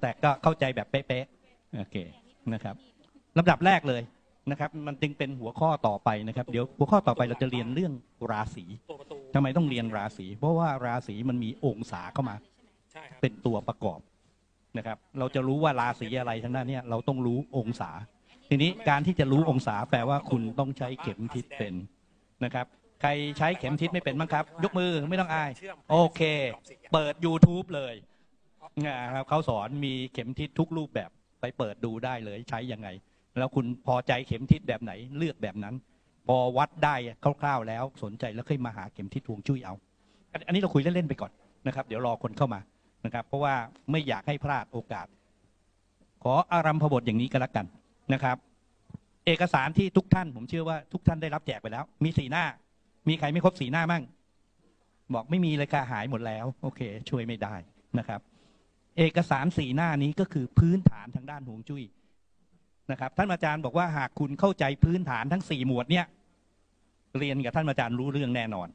แต่ก็เข้าใจแบบเป๊ะๆโอเคนะครับลำดับแรกเลยนะครับ มันจึงเป็นหัวข้อต่อไปนะครับ เดี๋ยวหัวข้อต่อไปเราจะเรียนเรื่องราศีตัวประตูทำไมต้องเรียนราศีเพราะว่าราศีมันมีองศาเข้ามาใช่ครับเป็นตัวประกอบนะครับ เราจะรู้ว่าราศีอะไรทั้งนั้นเนี่ยเราต้องรู้องศา ทีนี้การที่จะรู้องศาแปลว่าคุณต้องใช้เข็มทิศเป็นนะครับ ใครใช้เข็มทิศไม่เป็นบ้างครับ ยกมือไม่ต้องอาย โอเค เปิด YouTube เลย นะครับเขาสอนมีเข็มทิศทุกรูปแบบไปเปิดดูได้เลยใช้ยังไง แล้วคุณพอใจเข็มทิศแบบไหนเลือกแบบนั้น พอวัดได้คร่าวๆแล้วสนใจแล้วค่อยมาหาเข็มทิศฮวงจุ้ยเอาอันอันนี้เราคุยเล่นๆไปก่อนนะครับ เดี๋ยวรอคนเข้ามานะครับ เพราะว่าไม่อยากให้พลาดโอกาส ขออารัมพบทอย่างนี้ก็แล้วกันนะครับ เอกสารที่ทุกท่าน ผมเชื่อว่าทุกท่านได้รับแจกไปแล้ว มีสีหน้า มีใครไม่ครบสีหน้ามั่งบอกไม่มีเลยค่ะหายหมดแล้ว โอเค ช่วยไม่ได้นะครับ เอกสารสีหน้านี้ก็คือพื้นฐานทางด้านฮวงจุ้ยนะครับท่านอาจารย์บอกว่าหากคุณเข้าใจพื้นฐานทั้งสี่หมวดเนี่ยเรียนกับท่านอาจารย์รู้เรื่องแน่นอน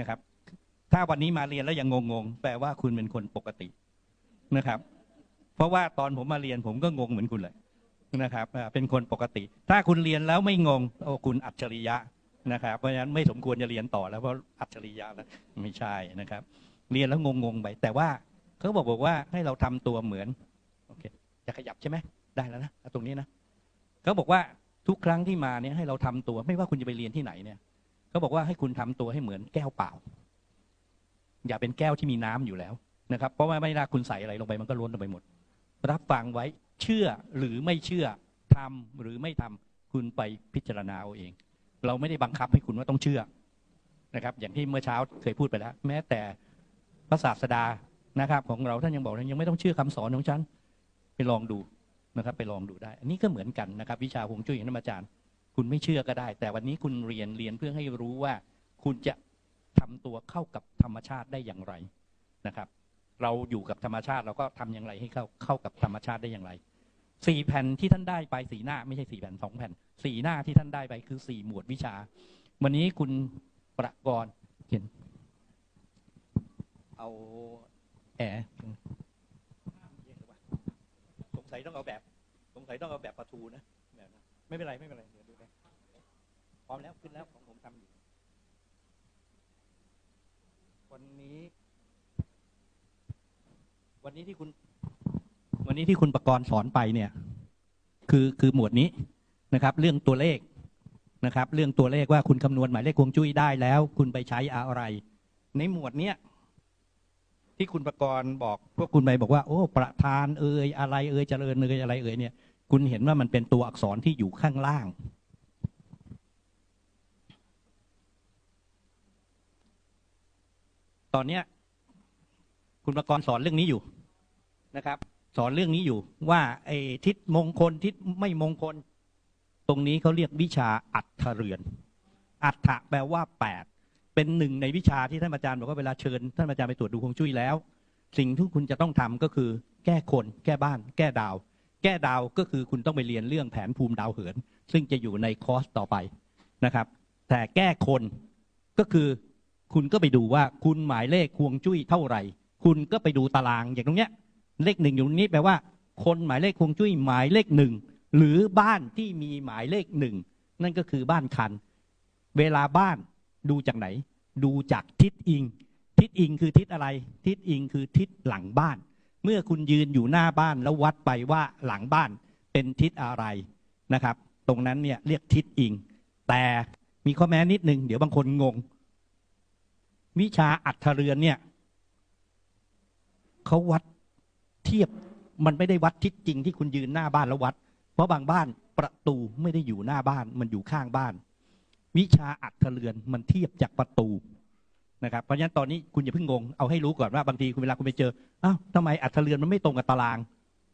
นะครับ ถ้าวันนี้มาเรียนแล้วยังงงๆแปลว่าคุณเป็นคนปกตินะครับ เพราะว่าตอนผมมาเรียนผมก็งงเหมือนคุณเลยนะครับเป็นคนปกติ ถ้าคุณเรียนแล้วไม่งงโอ้คุณอัจฉริยะนะครับ เพราะฉะนั้นไม่สมควรจะเรียนต่อแล้วเพราะอัจฉริยะแล้วไม่ใช่นะครับ เรียนแล้วงงๆไปแต่ว่า เขาบอกบอกว่าให้เราทำตัวเหมือนโอเคจะขยับใช่ไหมได้แล้วนะตรงนี้นะเขาบอกว่าทุกครั้งที่มาเนี่ยให้เราทำตัว ไม่ว่าคุณจะไปเรียนที่ไหนเนี่ยเขาบอกว่าให้คุณทำตัวให้เหมือนแก้วเปล่า อย่าเป็นแก้วที่มีน้ำอยู่แล้วนะครับ เพราะว่าไม่น่าคุณใส่อะไรลงไปมันก็ล้นลงไปหมด รับฟังไว้เชื่อหรือไม่เชื่อทำหรือไม่ทำคุณไปพิจารณาเอาเอง เราไม่ได้บังคับให้คุณว่าต้องเชื่อนะครับ อย่างที่เมื่อเช้าเคยพูดไปแล้ว แม้แต่พระศาสดา นะครับของเราท่านยังบอกเลยยังไม่ต้องเชื่อคำสอนของฉันไปลองดูนะครับ ไปลองดูได้ อันนี้ก็เหมือนกันนะครับ วิชาฮวงจุ้ยของท่านอาจารย์ คุณไม่เชื่อก็ได้ แต่วันนี้คุณเรียนเรียนเพื่อให้รู้ว่า คุณจะทำตัวเข้ากับธรรมชาติได้อย่างไรนะครับ เราอยู่กับธรรมชาติเราก็ทำอย่างไรให้เข้าเข้ากับธรรมชาติได้อย่างไรสี่แผ่นที่ท่านได้ไปสี่หน้า ไม่ใช่สี่แผ่นสองแผ่นสี่หน้าที่ท่านได้ไปคือสี่หมวดวิชา วันนี้คุณประกรณ์เขียนเอา แอร์สงสัยต้องเอาแบบ สงสัยต้องเอาแบบประทูนะแบบนั้นไม่เป็นไรไม่เป็นไรเดี๋ยวดูไปพร้อมแล้วขึ้นแล้วของผมทำอยู่วันนี้ วันนี้ที่คุณ วันนี้ที่คุณประกรณ์สอนไปเนี่ย คือคือหมวดนี้นะครับ เรื่องตัวเลขนะครับ เรื่องตัวเลขว่าคุณคำนวณหมายเลขฮวงจุ้ยได้แล้ว คุณไปใช้อะไร ในหมวดเนี้ย ที่คุณประกรณ์บอก พวกคุณไปบอกว่าโอ้ ประธานเอ่ยอะไรเอ่ยเจริญเอ่ยอะไรเอ่ยเนี่ย คุณเห็นว่ามันเป็นตัวอักษรที่อยู่ข้างล่าง ตอนเนี้ย คุณประกรณ์สอนเรื่องนี้อยู่นะครับ สอนเรื่องนี้อยู่ว่าไอ้ทิศมงคลทิศไม่มงคล ตรงนี้เขาเรียกวิชาอัฏฐเรือนอัฏฐะแปลว่าแปด เป็นหนึ่งในวิชาที่ท่านอาจารย์บอกว่าเวลาเชิญท่านอาจารย์ไปตรวจดูฮวงจุ้ยแล้ว สิ่งที่คุณจะต้องทำก็คือ แก้คน แก้บ้าน แก้ดาว แก้ดาวก็คือคุณต้องไปเรียนเรื่องแผนภูมิดาวเหิน ซึ่งจะอยู่ในคอร์สต่อไปนะครับ แต่แก้คนก็คือคุณก็ไปดูว่าคุณหมายเลขฮวงจุ้ยเท่าไหร่ คุณก็ไปดูตารางอย่างตรงเนี้ย เลขหนึ่งอยู่ตรงนี้แปลว่า คนหมายเลขฮวงจุ้ยหมายเลขหนึ่งหรือบ้านที่มีหมายเลขหนึ่งนั่นก็คือบ้านคัน เวลาบ้าน ดูจากไหน ดูจากทิศอิง ทิศอิงคือทิศอะไร ทิศอิงคือทิศหลังบ้าน เมื่อคุณยืนอยู่หน้าบ้านแล้ววัดไปว่าหลังบ้านเป็นทิศอะไรนะครับ ตรงนั้นเนี่ยเรียกทิศอิง แต่มีข้อแม้นิดนึง เดี๋ยวบางคนงง วิชาอัฏฐเรือนเนี่ยเขาวัดเทียบมันไม่ได้วัดทิศจริงที่คุณยืนหน้าบ้านแล้ววัด เพราะบางบ้านประตูไม่ได้อยู่หน้าบ้านมันอยู่ข้างบ้าน วิชาอัฏฐเรือนมันเทียบจากประตูนะครับ เพราะฉะนั้นตอนนี้คุณอย่าเพิ่งงง เอาให้รู้ก่อนว่าบางทีคุณเวลาคุณไปเจอ อ้าวทำไมอัฏฐเรือนมันไม่ตรงกับตาราง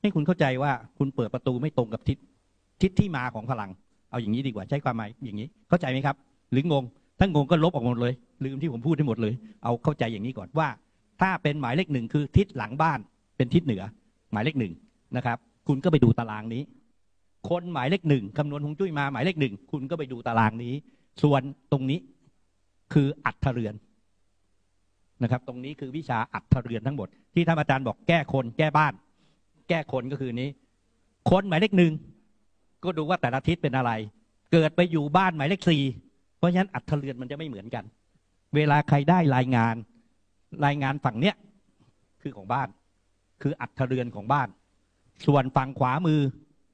ให้คุณเข้าใจว่าคุณเปิดประตูไม่ตรงกับทิศทิศที่มาของพลัง เอาอย่างนี้ดีกว่าใช้ความหมายอย่างนี้ เข้าใจไหมครับ หรืองง ถ้างงก็ลบออกหมดเลย ลืมที่ผมพูดให้หมดเลย เอาเข้าใจอย่างนี้ก่อนว่า ถ้าเป็นหมายเลขหนึ่งคือทิศหลังบ้านเป็นทิศเหนือ หมายเลขหนึ่งนะครับ คุณก็ไปดูตารางนี้ คนหมายเลขหนึ่งคำนวณฮวงจุ้ยมาหมายเลขหนึ่งคุณก็ไปดูตารางนี้ ส่วนตรงนี้คืออัฏฐเรือนนะครับ ตรงนี้คือวิชาอัฏฐเรือนทั้งหมด ที่ท่านอาจารย์บอกแก้คน แก้บ้าน แก้คนก็คือนี้ คนหมายเลขหนึ่งก็ดูว่าแต่ละทิศเป็นอะไร เกิดไปอยู่บ้านหมายเลขสี่เพราะฉะนั้นอัตเรือนมันจะไม่เหมือนกัน เวลาใครได้รายงาน รายงานฝั่งเนี้ยคือของบ้าน คืออัตเรือนของบ้าน ส่วนฝั่งขวามือ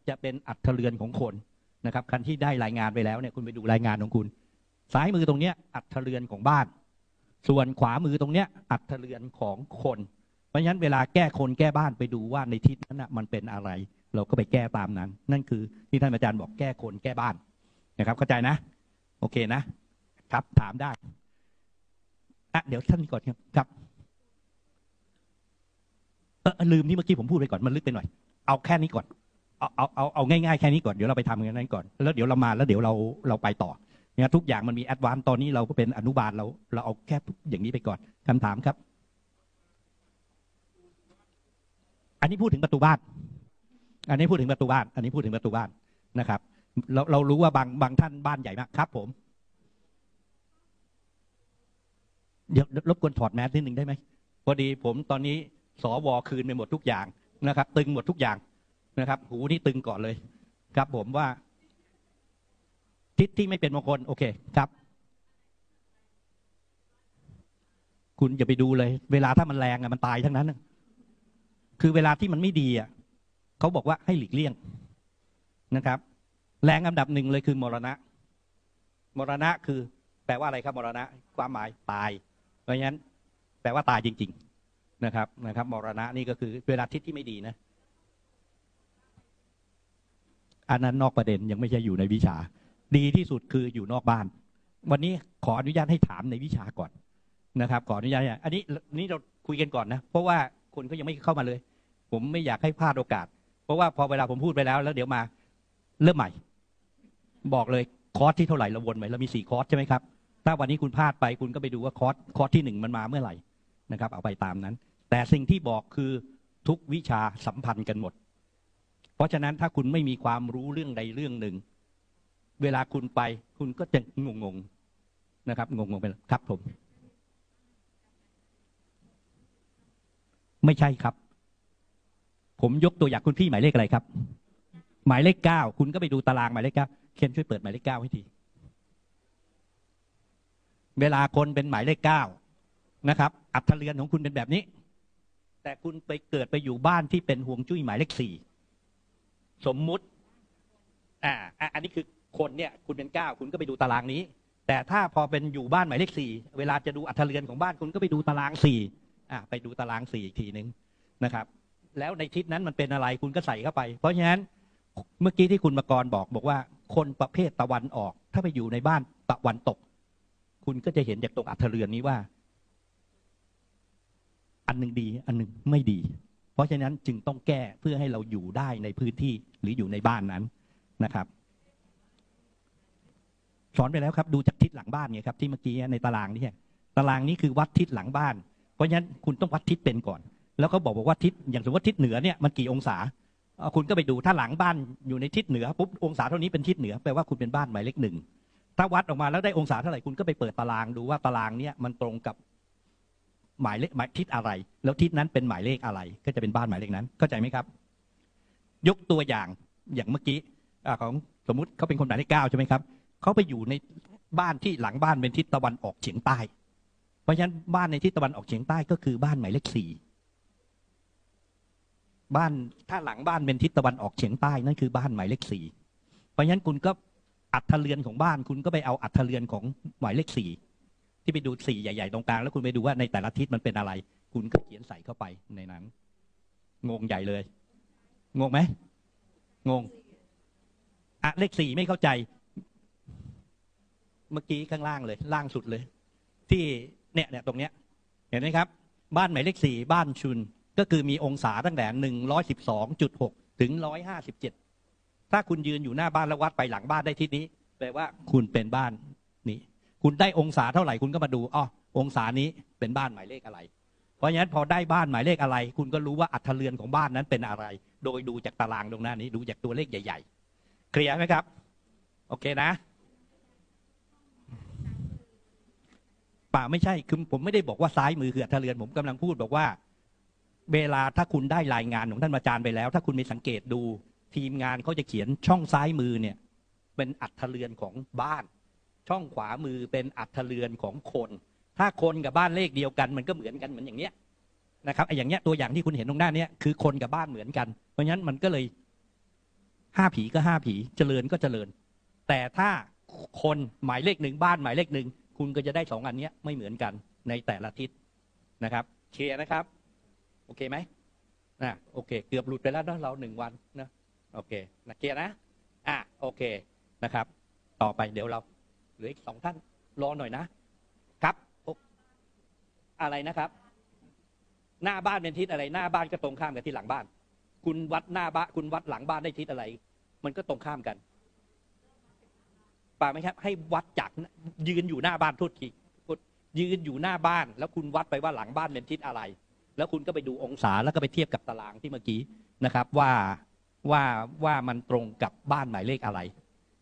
จะเป็นอัตเรือนของคน นะครับคันที่ได้รายงานไปแล้วเนี่ยคุณไปดูรายงานของคุณ ซ้ายมือตรงเนี้ยอัตเรือนของบ้าน ส่วนขวามือตรงเนี้ยอัตเรือนของคน เพราะฉะนั้นเวลาแก้คนแก้บ้านไปดูว่าในทิศนั้นนะมันเป็นอะไร เราก็ไปแก้ตามนั้น นั่นคือที่ท่านอาจารย์บอกแก้คนแก้บ้านนะครับ เข้าใจนะ โอเคนะครับถามได้อะเดี๋ยวท่านก่อนครับครับเออลืมที่เมื่อกี้ผมพูดไปก่อนมันลึกไปหน่อย เอาแค่นี้ก่อน เอาเอาเอาเอาง่ายๆแค่นี้ก่อนเดี๋ยวเราไปทำกันนั้นก่อน แล้วเดี๋ยวเรามาแล้วเดี๋ยวเราเราไปต่อเนี่ยทุกอย่างมันมีแอดวานซ์ตอนนี้เราก็เป็นอนุบาลเรา เราเอาแค่อย่างนี้ไปก่อนคำถามครับ อันนี้พูดถึงประตูบ้าน อันนี้พูดถึงประตูบ้าน อันนี้พูดถึงประตูบ้านนะครับ เราเรารู้ว่าบางบางท่านบ้านใหญ่มากครับ ผม เดี๋ยวรบกวนถอดแมสนิดหนึ่งได้ไหมพอดีผมตอนนี้สวคืนไปหมดทุกอย่างนะครับ ตึงหมดทุกอย่าง นะครับ หูนี่ตึงก่อนเลย ครับผมว่า ทิศที่ไม่เป็นมงคล โอเคครับ คุณอย่าไปดูเลย เวลาถ้ามันแรงอะมันตายทั้งนั้น คือเวลาที่มันไม่ดีอะเขาบอกว่าให้หลีกเลี่ยงนะครับ แรงอันดับหนึ่งเลยคือมรณะ มรณะคือ แปลว่าอะไรครับ มรณะ ความหมายตาย เพราะฉะนั้น แปลว่าตายจริง ๆ นะครับ นะครับ มรณะนี่ก็คือเวลาทิศที่ไม่ดีนะ อันนั้นนอกประเด็นยังไม่ใช่อยู่ในวิชา ดีที่สุดคืออยู่นอกบ้าน วันนี้ขออนุญาตให้ถามในวิชาก่อนนะครับ ขออนุญาตอันนี้นี่เราคุยกันก่อนนะ เพราะว่าคนก็ยังไม่เข้ามาเลย ผมไม่อยากให้พลาดโอกาส เพราะว่าพอเวลาผมพูดไปแล้ว แล้วเดี๋ยวมาเริ่มใหม่ บอกเลยคอร์สที่เท่าไหร่เราวนไปเรามีสี่คอร์สใช่ไหมครับ ถ้าวันนี้คุณพลาดไปคุณก็ไปดูว่าคอร์สคอร์สที่หนึ่งมันมาเมื่อไหร่นะครับ เอาไปตามนั้น แต่สิ่งที่บอกคือทุกวิชาสัมพันธ์กันหมด เพราะฉะนั้นถ้าคุณไม่มีความรู้เรื่องใดเรื่องหนึ่ง เวลาคุณไป คุณก็จะงงงๆนะครับงงงๆไปครับผม ไม่ใช่ครับ ผมยกตัวอย่างคุณพี่หมายเลขอะไรครับ หมายเลขเก้าคุณก็ไปดูตารางหมายเลขเก้าเคนช่วยเปิดหมายเลขเก้าให้ทีเวลาคนเป็นหมายเลขเก้านะครับ อัตเรือนของคุณเป็นแบบนี้ แต่คุณไปเกิดไปอยู่บ้านที่เป็นห่วงจุ้ยหมายเลขสี่ สมมุติ อ่า อันนี้คือคนเนี่ย คุณเป็นเก้าคุณก็ไปดูตารางนี้ แต่ถ้าพอเป็นอยู่บ้านหมายเลขสี่เวลาจะดูอัตเรือนของบ้านคุณก็ไปดูตารางสี่อะไปดูตารางสี่อีกทีหนึ่งนะครับ แล้วในทิศนั้นมันเป็นอะไรคุณก็ใส่เข้าไป เพราะฉะนั้นเมื่อกี้ที่คุณมากรบอก บอกว่า คนประเภทตะวันออก ถ้าไปอยู่ในบ้านตะวันตก คุณก็จะเห็นจากตรงอัธเรือนนี้ว่า อันหนึ่งดี อันหนึ่งไม่ดี เพราะฉะนั้นจึงต้องแก้เพื่อให้เราอยู่ได้ในพื้นที่หรืออยู่ในบ้านนั้นนะครับ สอนไปแล้วครับ ดูจากทิศหลังบ้านเนี่ยครับที่เมื่อกี้ในตารางนี่ตารางนี้คือวัดทิศหลังบ้าน เพราะฉะนั้นคุณต้องวัดทิศเป็นก่อน แล้วก็บอกว่าทิศอย่างสมมติว่าทิศเหนือเนี่ยมันกี่องศาคุณก็ไปดูถ้าหลังบ้านอยู่ในทิศเหนือปุ๊บองศาเท่านี้เป็นทิศเหนือแปลว่าคุณเป็นบ้านหมายเลขหนึ่งถ้าวัดออกมาแล้วได้องศาเท่าไหร่คุณก็ไปเปิดตารางดูว่าตารางเนี้ยมันตรงกับ หมายเลขหมายทิศอะไร แล้วทิศนั้นเป็นหมายเลขอะไร ก็จะเป็นบ้านหมายเลขนั้นเข้าใจไหมครับ ยกตัวอย่างอย่างเมื่อกี้ของสมมุติเขาเป็นคนหมายเลขเก้าใช่ไหมครับเขาไปอยู่ในบ้านที่หลังบ้านเป็นทิศตะวันออกเฉียงใต้ เพราะฉะนั้นบ้านในทิศตะวันออกเฉียงใต้ก็คือบ้านหมายเลขสี่บ้านถ้าหลังบ้านเป็นทิศตะวันออกเฉียงใต้นั่นคือบ้านหมายเลขสี่เพราะฉะนั้นคุณก็อัตเรือนของบ้านคุณก็ไปเอาอัตเรือนของหมายเลขสี่ ที่ไปดูสี่ใหญ่ ๆ ตรงกลาง แล้วคุณไปดูว่าในแต่ละทิศมันเป็นอะไร คุณก็เขียนใส่เข้าไปในนั้นงงใหญ่เลย งงไหมงงอะเลขสี่ไม่เข้าใจ เมื่อกี้ข้างล่างเลย ล่างสุดเลย ที่เนี่ยเนี่ยตรงเนี้ย เห็นไหมครับ บ้านหมายเลขสี่บ้านชุน ก็คือมีองศาตั้งแต่หนึ่งร้อยสิบสองจุดหกถึงร้อยห้าสิบเจ็ดถ้าคุณยืนอยู่หน้าบ้านแล้ววัดไปหลังบ้านได้ทิศนี้ แปลว่าคุณเป็นบ้านนี้ คุณได้องศาเท่าไหร่คุณก็มาดูอ๋อองศานี้เป็นบ้านหมายเลขอะไร เพราะฉะนั้นพอได้บ้านหมายเลขอะไร คุณก็รู้ว่าอัตเรือนของบ้านนั้นเป็นอะไร โดยดูจากตารางตรงหน้านี้ดูจากตัวเลขใหญ่ ๆ เคลียร์ไหมครับ โอเคนะป่าไม่ใช่คือผมไม่ได้บอกว่าซ้ายมือคืออัตเรือนผมกำลังพูดบอกว่า เวลาถ้าคุณได้รายงานของท่านอาจารย์ไปแล้ว ถ้าคุณไปสังเกตดูทีมงานเขาจะเขียนช่องซ้ายมือเนี่ย เป็นอัตเรือนของบ้าน ช่องขวามือเป็นอัตเรือนของคน ถ้าคนกับบ้านเลขเดียวกัน มันก็เหมือนกันเหมือนอย่างเนี้ยนะครับไอ้อย่างเนี้ยตัวอย่างที่คุณเห็นตรงหน้าเนี้ยคือคนกับบ้านเหมือนกัน เพราะฉะนั้นมันก็เลยห้าผีก็ห้าผีเจริญก็เจริญ แต่ถ้าคนหมายเลขหนึ่งบ้านหมายเลขหนึ่งคุณก็จะได้สองอันเนี้ยไม่เหมือนกันในแต่ละทิศนะครับเคลียร์นะครับ โอเคไหมนะโอเค เกือบหลุดไปแล้วเนอะเราหนึ่งวันนะโอเคนะเคลียร์นะอะโอเคนะครับ ต่อไปเดี๋ยวเรา ลืออีกสองท่านรอหน่อยนะครับโออะไรนะครับ หน้าบ้านเป็นทิศอะไร หน้าบ้านก็ตรงข้ามกับที่หลังบ้าน คุณวัดหน้าบ้านคุณวัดหลังบ้านได้ทิศอะไร มันก็ตรงข้ามกันป่าไหมครับ ให้วัดจากยืนอยู่หน้าบ้านทุกทียืนอยู่หน้าบ้าน แล้วคุณวัดไปว่าหลังบ้านเป็นทิศอะไร แล้วคุณก็ไปดูองศาแล้วก็ไปเทียบกับตารางที่เมื่อกี้นะครับ ว่าว่าว่ามันตรงกับบ้านหมายเลขอะไร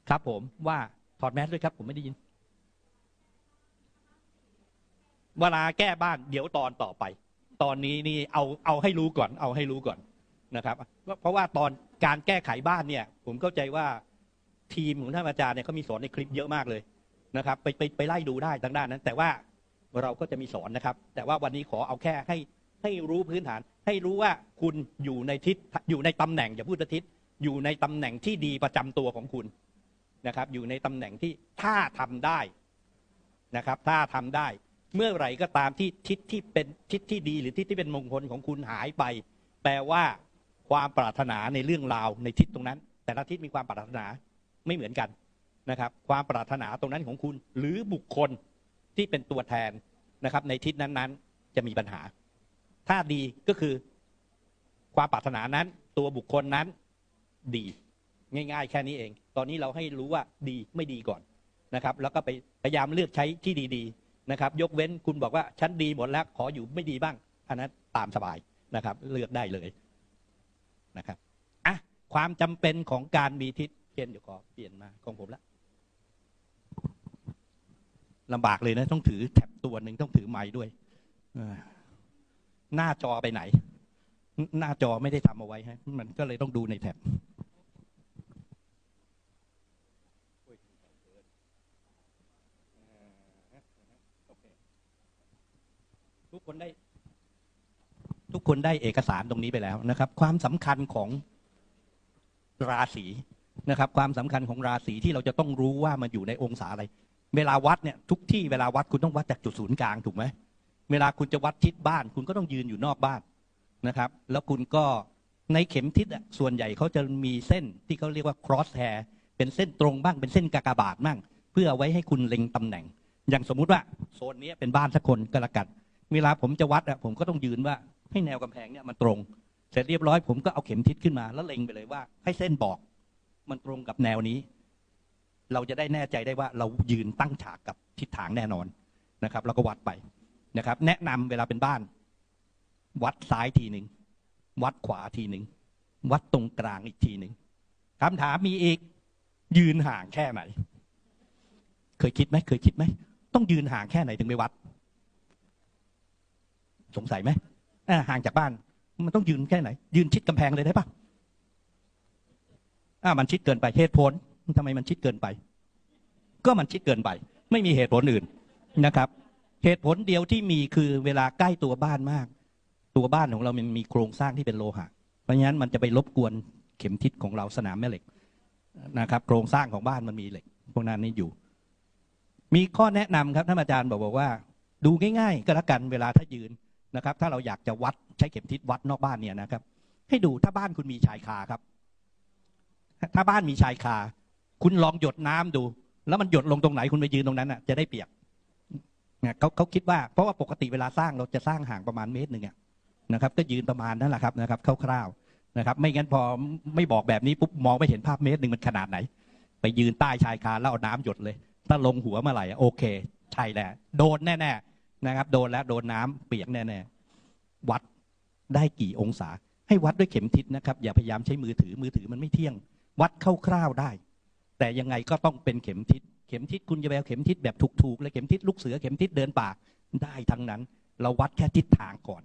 ครับ ผมว่า ถอดแมสด้วยครับ ผมไม่ได้ยิน เวลาแก้บ้าน เดี๋ยวตอนต่อไป ตอนนี้นี่เอาเอาให้รู้ก่อน เอาให้รู้ก่อนนะครับ เพราะว่าตอนการแก้ไขบ้านเนี่ย ผมเข้าใจว่าทีมของท่านอาจารย์เนี่ยเขามีสอนในคลิปเยอะมากเลยนะครับ ไปไปไปไล่ดูได้ทางด้านนั้น แต่ว่าเราก็จะมีสอนนะครับ แต่ว่าวันนี้ขอเอาแค่ให้ให้รู้พื้นฐาน ให้รู้ว่าคุณอยู่ในทิศอยู่ในตำแหน่งอย่าพูดทิศอยู่ในตำแหน่งที่ดีประจำตัวของคุณ นะครับอยู่ในตำแหน่งที่ถ้าทำได้นะครับถ้าทำได้ เมื่อไหร่ก็ตามที่ทิศที่เป็นทิศที่ดีหรือทิศที่เป็นมงคลของคุณหายไป แปลว่าความปรารถนาในเรื่องราวในทิศตรงนั้น แต่ละทิศมีความปรารถนาไม่เหมือนกันนะครับ ความปรารถนาตรงนั้นของคุณ หรือบุคคลที่เป็นตัวแทนนะครับ ในทิศนั้นๆ จะมีปัญหา ถ้าดีก็คือความปรารถนานั้น ตัวบุคคลนั้นดี ง่าย ๆ แค่นี้เอง ตอนนี้เราให้รู้ว่าดีไม่ดีก่อนนะครับ แล้วก็ไปพยายามเลือกใช้ที่ดีๆนะครับ ยกเว้นคุณบอกว่าฉันดีหมดแล้วขออยู่ไม่ดีบ้าง อันนั้นตามสบายนะครับ เลือกได้เลยนะครับอะความจำเป็นของการมีทิศเพียนเดี๋ยวขอเปลี่ยนมาของผมละลำบากเลยนะ ต้องถือแท็บตัวหนึ่งต้องถือไม้ด้วยหน้าจอไปไหน หน้าจอไม่ได้ทำเอาไว้ฮะมันก็เลยต้องดูในแท็บ คนได้ ทุกคนได้เอกสารตรงนี้ไปแล้วนะครับ ความสำคัญของราศีนะครับ ความสำคัญของราศีที่เราจะต้องรู้ว่ามันอยู่ในองศาอะไร เวลาวัดเนี่ยทุกที่เวลาวัดคุณต้องวัดจากจุดศูนย์กลางถูกไหมเวลาคุณจะวัดทิศบ้าน คุณก็ต้องยืนอยู่นอกบ้านนะครับ แล้วคุณก็ในเข็มทิศส่วนใหญ่เขาจะมีเส้นที่เขาเรียกว่า cross hair เป็นเส้นตรงบ้างเป็นเส้นกากบาทบ้าง เพื่อไว้ให้คุณเล็งตำแหน่ง อย่างสมมุติว่าโซนนี้เป็นบ้านสักคนก็แล้วกัน เวลาผมจะวัดอะผมก็ต้องยืนว่าให้แนวกำแพงเนี่ยมันตรง เสร็จเรียบร้อยผมก็เอาเข็มทิศขึ้นมา แล้วเล็งไปเลยว่า ให้เส้นบอก มันตรงกับแนวนี้ เราจะได้แน่ใจได้ว่าเรายืนตั้งฉากกับทิศทางแน่นอนนะครับ เราก็วัดไปนะครับ แนะนำเวลาเป็นบ้าน วัดซ้ายทีหนึ่งวัดขวาทีหนึ่งวัดตรงกลางอีกทีหนึ่งคำถามมีอีก ยืนห่างแค่ไหน เคยคิดไหมเคยคิดไหมต้องยืนห่างแค่ไหนถึงไปวัด สงสัยไหมห่างจากบ้าน มันต้องยืนแค่ไหน ยืนชิดกำแพงเลยได้ปะอ่ามันชิดเกินไปเหตุผลทำไมมันชิดเกินไป ก็มันชิดเกินไป ไม่มีเหตุผลอื่นนะครับ เหตุผลเดียวที่มีคือเวลาใกล้ตัวบ้านมาก ตัวบ้านของเรามันมีโครงสร้างที่เป็นโลหะ เพราะฉะนั้นมันจะไปรบกวนเข็มทิศของเราสนามแม่เหล็กนะครับ โครงสร้างของบ้านมันมีเหล็ก พวกนั้นนี่อยู่ มีข้อแนะนำครับท่านอาจารย์บอกบอกว่า ดูง่ายๆก็แล้วกันเวลาถ้ายืน นะครับ ถ้าเราอยากจะวัดใช้เข็มทิศวัดนอกบ้านเนี่ยนะครับ ให้ดูถ้าบ้านคุณมีชายคาครับ ถ้าบ้านมีชายคา คุณลองหยดน้ำดู แล้วมันหยดลงตรงไหนคุณไปยืนตรงนั้นอะจะได้เปียกเนี่ยเขาเขาคิดว่าเพราะว่าปกติเวลาสร้างเราจะสร้างห่างประมาณเมตรหนึ่งนะครับ ก็ยืนประมาณนั้นแหละครับนะครับคร่าวๆนะครับ ไม่งั้นพอไม่บอกแบบนี้ปุ๊บมองไม่เห็นภาพเมตรหนึ่งมันขนาดไหน ไปยืนใต้ชายคาแล้วเอาน้ำหยดเลย ถ้าลงหัวเมื่อไหร่โอเคใช่แหละโดนแน่ๆ นะครับ โดนแล้วโดนน้ำเปียกแน่ๆวัดได้กี่องศา ให้วัดด้วยเข็มทิศนะครับ อย่าพยายามใช้มือถือมือถือมันไม่เที่ยง วัดคร่าวๆได้ แต่ยังไงก็ต้องเป็นเข็มทิศเข็มทิศคุณจะแววเข็มทิศแบบถูกๆเลยเข็มทิศลูกเสือเข็มทิศเดินป่าได้ทั้งนั้น เราวัดแค่ทิศทางก่อน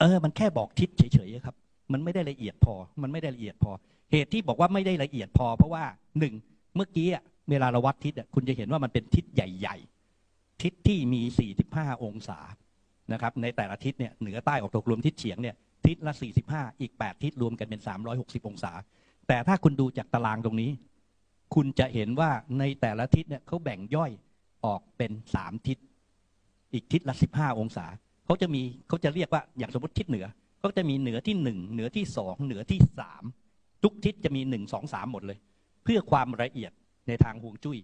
เออ มันแค่บอกทิศเฉยๆครับ มันไม่ได้ละเอียดพอ มันไม่ได้ละเอียดพอ เหตุที่บอกว่าไม่ได้ละเอียดพอ เพราะว่าหนึ่งเมื่อกี้อะ เวลาเราวัดทิศอะคุณจะเห็นว่ามันเป็นทิศใหญ่ ๆ ทิศที่มี 45 องศานะครับในแต่ละทิศเนี่ยเหนือใต้ออกตกรวมทิศเฉียงเนี่ยทิศละ 45 อีก 8 ทิศรวมกันเป็น 360 องศา แต่ถ้าคุณดูจากตารางตรงนี้ คุณจะเห็นว่าในแต่ละทิศเนี่ยเขาแบ่งย่อยออกเป็นสามทิศ อีกทิศละ 15 องศาเขาจะมีเขาจะเรียกว่าอย่างสมมติทิศเหนือเขาจะมีเหนือที่หนึ่งเหนือที่สองเหนือที่สามทุกทิศจะมีหนึ่งสองสามหมดเลย เพื่อความละเอียด ในทางฮวงจุ้ย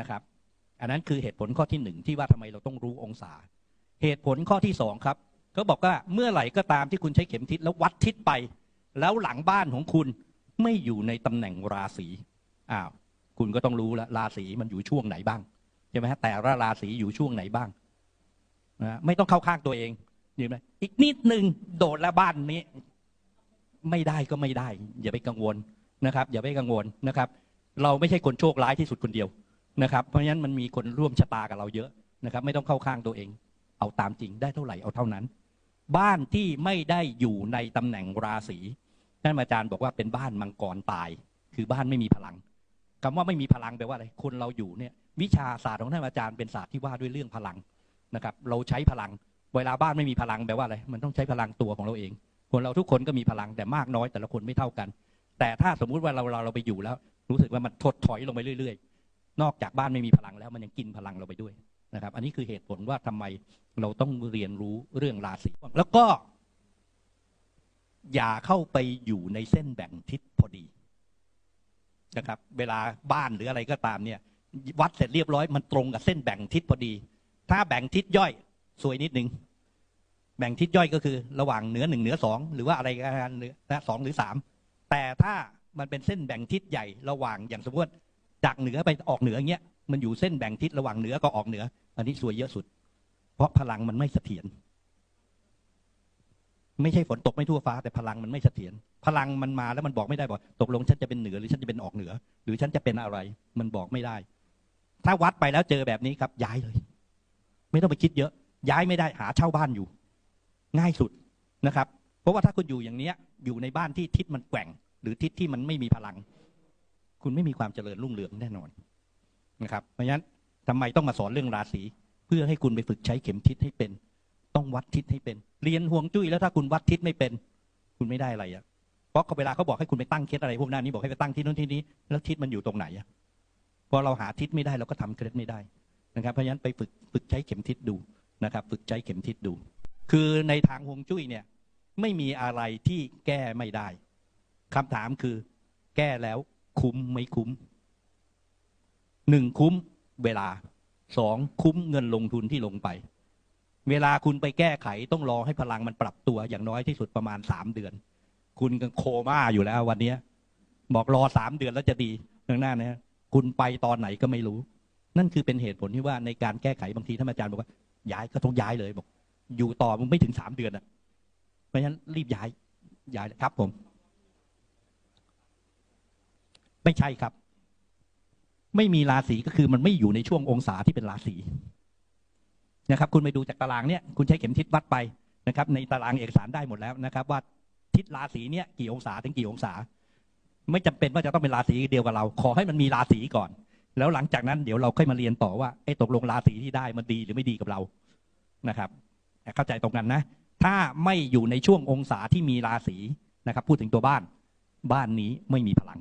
นะครับ อันนั้นคือเหตุผลข้อที่หนึ่งที่ว่าทำไมเราต้องรู้องศา เหตุผลข้อที่สองครับเขาบอกว่าเมื่อไหร่ก็ตามที่คุณใช้เข็มทิศแล้ววัดทิศไป แล้วหลังบ้านของคุณไม่อยู่ในตำแหน่งราศีอ้าวคุณก็ต้องรู้แล้วราศีมันอยู่ช่วงไหนบ้างใช่ไหมฮะแต่ละราศีอยู่ช่วงไหนบ้างนะไม่ต้องเข้าข้างตัวเองนี่ไหมอีกนิดหนึ่งโดดแล้วบ้านนี้ ไม่ได้ก็ไม่ได้ อย่าไปกังวลนะครับ อย่าไปกังวลนะครับ เราไม่ใช่คนโชคร้ายที่สุดคนเดียวนะครับ เพราะฉะนั้นมันมีคนร่วมชะตากับเราเยอะนะครับ ไม่ต้องเข้าข้างตัวเอง เอาตามจริงได้เท่าไหร่เอาเท่านั้น บ้านที่ไม่ได้อยู่ในตำแหน่งราศีท่านอาจารย์บอกว่าเป็นบ้านมังกรตาย คือบ้านไม่มีพลังคำว่าไม่มีพลังแปลว่าอะไรคนเราอยู่เนี่ย วิชาศาสตร์ของท่านอาจารย์เป็นศาสตร์ที่ว่าด้วยเรื่องพลังนะครับ เราใช้พลัง เวลาบ้านไม่มีพลังแปลว่าอะไรมันต้องใช้พลังตัวของเราเองคนเราทุกคนก็มีพลังแต่มากน้อยแต่ละคนไม่เท่ากัน แต่ถ้าสมมุติว่าเราเราเราไปอยู่แล้ว รู้สึกว่ามันถดถอยลงไปเรื่อย ๆ นอกจากบ้านไม่มีพลังแล้วมันยังกินพลังเราไปด้วยนะครับ อันนี้คือเหตุผลว่าทำไมเราต้องเรียนรู้เรื่องราศีแล้วก็ อย่าเข้าไปอยู่ในเส้นแบ่งทิศพอดีนะครับ เวลาบ้านหรืออะไรก็ตามเนี่ย วัดเสร็จเรียบร้อยมันตรงกับเส้นแบ่งทิศพอดี ถ้าแบ่งทิศย่อยสวยนิดนึงแบ่งทิศย่อยก็คือ ระหว่างเหนือหนึ่งเหนือสองหรือว่าอะไรกันเหนือนะสองหรือสามแต่ถ้า มันเป็นเส้นแบ่งทิศใหญ่ระหว่างอย่างสมมติจากเหนือไปออกเหนืออย่างเงี้ยมันอยู่เส้นแบ่งทิศระหว่างเหนือก็ออกเหนือ อันนี้สวยเยอะสุด เพราะพลังมันไม่เสถียรไม่ใช่ฝนตกไม่ทั่วฟ้าแต่พลังมันไม่เสถียรพลังมันมาแล้วมันบอกไม่ได้บอกตกลงฉันจะเป็นเหนือหรือฉันจะเป็นออกเหนือ หรือฉันจะเป็นอะไร มันบอกไม่ได้ ถ้าวัดไปแล้วเจอแบบนี้ครับ ย้ายเลย ไม่ต้องไปคิดเยอะ ย้ายไม่ได้หาเช่าบ้านอยู่ ง่ายสุดนะครับ เพราะว่าถ้าคุณอยู่อย่างเนี้ย อยู่ในบ้านที่ทิศมันแกว่ง หรือทิศที่มันไม่มีพลัง คุณไม่มีความเจริญรุ่งเรืองแน่นอนนะครับ เพราะฉะนั้นทำไมต้องมาสอนเรื่องราศีเพื่อให้คุณไปฝึกใช้เข็มทิศให้เป็น ต้องวัดทิศให้เป็น เรียนห่วงจุ้ยแล้วถ้าคุณวัดทิศไม่เป็น คุณไม่ได้อะไรอะเพราะเวลาเขาบอกให้คุณไปตั้งเคล็ดอะไรพวกนั้นนี่บอกให้ไปตั้งที่นู้นที่นี้ แล้วทิศมันอยู่ตรงไหนอะพอเราหาทิศไม่ได้เราก็ทำเคล็ดไม่ได้นะครับ เพราะฉะนั้นไปฝึกฝึกใช้เข็มทิศดูนะครับ ฝึกใช้เข็มทิศดู คือในทางฮวงจุ้ยเนี่ยไม่มีอะไรที่แก้ไม่ได้ คำถามคือ แก้แล้วคุ้มไม่คุ้มหนึ่งคุ้มเวลาสองคุ้มเงินลงทุนที่ลงไป เวลาคุณไปแก้ไขต้องรอให้พลังมันปรับตัวอย่างน้อยที่สุดประมาณสามเดือน คุณก็โคม่าอยู่แล้ววันนี้บอกรอสามเดือนแล้วจะดีข้างหน้านะคุณไปตอนไหนก็ไม่รู้ นั่นคือเป็นเหตุผลที่ว่าในการแก้ไขบางทีท่านอาจารย์บอกว่า ย้ายก็ต้องย้ายเลยบอก อยู่ต่อมันไม่ถึงสามเดือนอะเพราะฉะนั้นรีบย้ายย้ายครับผม ไม่ใช่ครับ ไม่มีราศีก็คือมันไม่อยู่ในช่วงองศาที่เป็นราศีนะครับ คุณไปดูจากตารางเนี่ยคุณใช้เข็มทิศวัดไปนะครับ ในตารางเอกสารได้หมดแล้วนะครับ ว่าทิศราศีเนี่ยกี่องศาถึงกี่องศา ไม่จำเป็นว่าจะต้องเป็นราศีเดียวกับเรา ขอให้มันมีราศีก่อน แล้วหลังจากนั้นเดี๋ยวเราค่อยมาเรียนต่อว่าไอ้ตกลงราศีที่ได้มันดีหรือไม่ดีกับเรานะครับเข้าใจตรงกันนะ ถ้าไม่อยู่ในช่วงองศาที่มีราศีนะครับ พูดถึงตัวบ้าน บ้านนี้ไม่มีพลัง